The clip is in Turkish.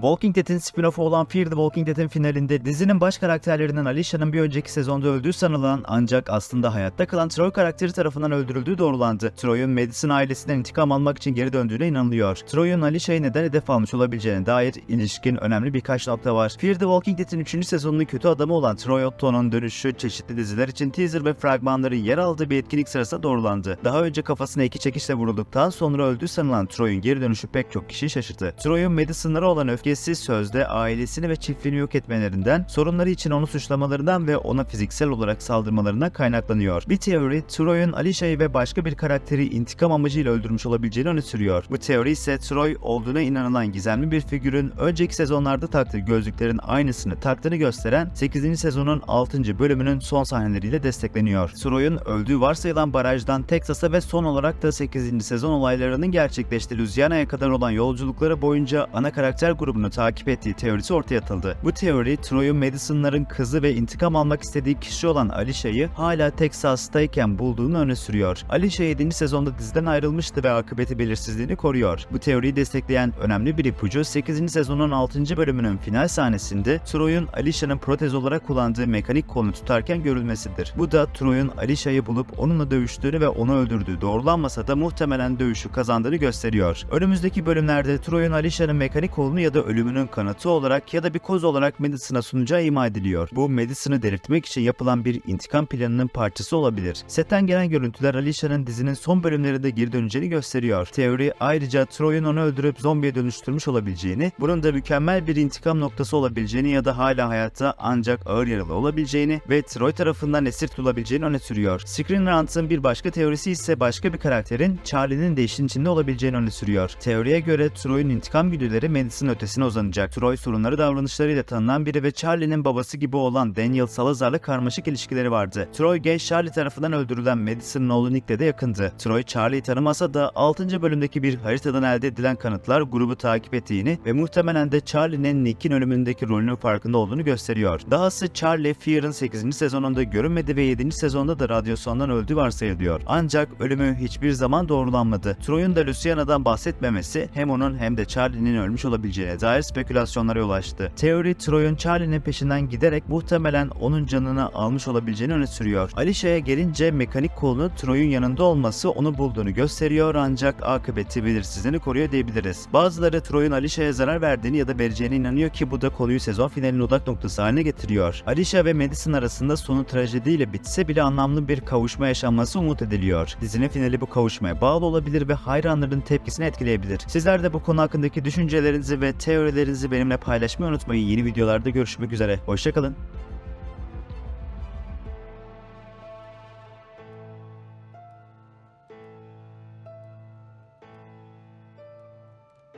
Walking Dead'in spin-off'u olan Fear the Walking Dead'in finalinde dizinin baş karakterlerinden Alicia'nın bir önceki sezonda öldüğü sanılan ancak aslında hayatta kalan Troy karakteri tarafından öldürüldüğü doğrulandı. Troy'un Madison ailesinden intikam almak için geri döndüğüne inanılıyor. Troy'un Alicia'yı neden hedef almış olabileceğine dair ilişkin önemli birkaç nokta var. Fear the Walking Dead'in 3. sezonunun kötü adamı olan Troy Otto'nun dönüşü çeşitli diziler için teaser ve fragmanların yer aldığı bir etkinlik sırasında doğrulandı. Daha önce kafasına iki çekişle vurulduktan sonra öldüğü sanılan Troy'un geri dönüşü pek çok kişiyi şaşırttı. Troy'un Madison'lara olan öfkesi sözde ailesini ve çiftliğini yok etmelerinden, sorunları için onu suçlamalarından ve ona fiziksel olarak saldırmalarından kaynaklanıyor. Bir teori Troy'un Alicia'yı ve başka bir karakteri intikam amacıyla öldürmüş olabileceğini öne sürüyor. Bu teori ise Troy olduğuna inanılan gizemli bir figürün önceki sezonlarda taktığı gözlüklerin aynısını taktığını gösteren 8. sezonun 6. bölümünün son sahneleriyle destekleniyor. Troy'un öldüğü varsayılan barajdan Texas'a ve son olarak da 8. sezon olaylarının gerçekleştiği Louisiana'ya kadar olan yolculukları boyunca ana karakter grubunu takip ettiği teorisi ortaya atıldı. Bu teori Troy'un Madison'ların kızı ve intikam almak istediği kişi olan Alicia'yı hala Texas'tayken bulduğunu öne sürüyor. Alicia 7. sezonda diziden ayrılmıştı ve akıbeti belirsizliğini koruyor. Bu teoriyi destekleyen önemli bir ipucu 8. sezonun 6. bölümünün final sahnesinde Troy'un Alicia'nın protez olarak kullandığı mekanik kolunu tutarken görülmesidir. Bu da Troy'un Alicia'yı bulup onunla dövüştüğünü ve onu öldürdüğü doğrulanmasa da muhtemelen dövüşü kazandığını gösteriyor. Önümüzdeki bölümlerde Troy'un Alicia'nın mekanik kolunu ya da ölümünün kanıtı olarak ya da bir koz olarak Madison'a sunacağı ima ediliyor. Bu Madison'ı delirtmek için yapılan bir intikam planının parçası olabilir. Setten gelen görüntüler Alicia'nın dizinin son bölümlerinde geri döneceğini gösteriyor. Teori ayrıca Troy'un onu öldürüp zombiye dönüştürmüş olabileceğini, bunun da mükemmel bir intikam noktası olabileceğini ya da hala hayatta ancak ağır yaralı olabileceğini ve Troy tarafından esir tutulabileceğini öne sürüyor. Screen Rant'ın bir başka teorisi ise başka bir karakterin Charlie'nin de işin içinde olabileceğini öne sürüyor. Teoriye göre Troy'un intikam güdüleri Madison ötesine uzanacak. Troy sorunları davranışlarıyla tanınan biri ve Charlie'nin babası gibi olan Daniel Salazar'la karmaşık ilişkileri vardı. Troy genç Charlie tarafından öldürülen Madison'ın oğlu Nick'le de yakındı. Troy Charlie'yi tanımasa da 6. bölümdeki bir haritadan elde edilen kanıtlar grubu takip ettiğini ve muhtemelen de Charlie'nin Nick'in ölümündeki rolünün farkında olduğunu gösteriyor. Dahası Charlie Fear'ın 8. sezonunda görünmedi ve 7. sezonda da radyasyondan öldüğü varsayılıyor. Ancak ölümü hiçbir zaman doğrulanmadı. Troy'un da Luciana'dan bahsetmemesi hem onun hem de Charlie'nin ölmüş olabileceğine dair spekülasyonlara yol açtı. Teori Troy'un Charlie'nin peşinden giderek muhtemelen onun canını almış olabileceğini öne sürüyor. Alicia'ya gelince mekanik kolunu Troy'un yanında olması onu bulduğunu gösteriyor ancak akıbeti belirsizliğini koruyor diyebiliriz. Bazıları Troy'un Alicia'ya zarar verdiğini ya da vereceğine inanıyor ki bu da konuyu sezon finalinin odak noktası haline getiriyor. Alicia ve Madison arasında sonu trajediyle bitse bile anlamlı bir kavuşma yaşanması umut ediliyor. Dizinin finali bu kavuşmaya bağlı olabilir ve hayranların tepkisini etkileyebilir. Sizler de bu konu hakkındaki düşüncelerinizi ve teorilerinizi benimle paylaşmayı unutmayın. Yeni videolarda görüşmek üzere. Hoşçakalın.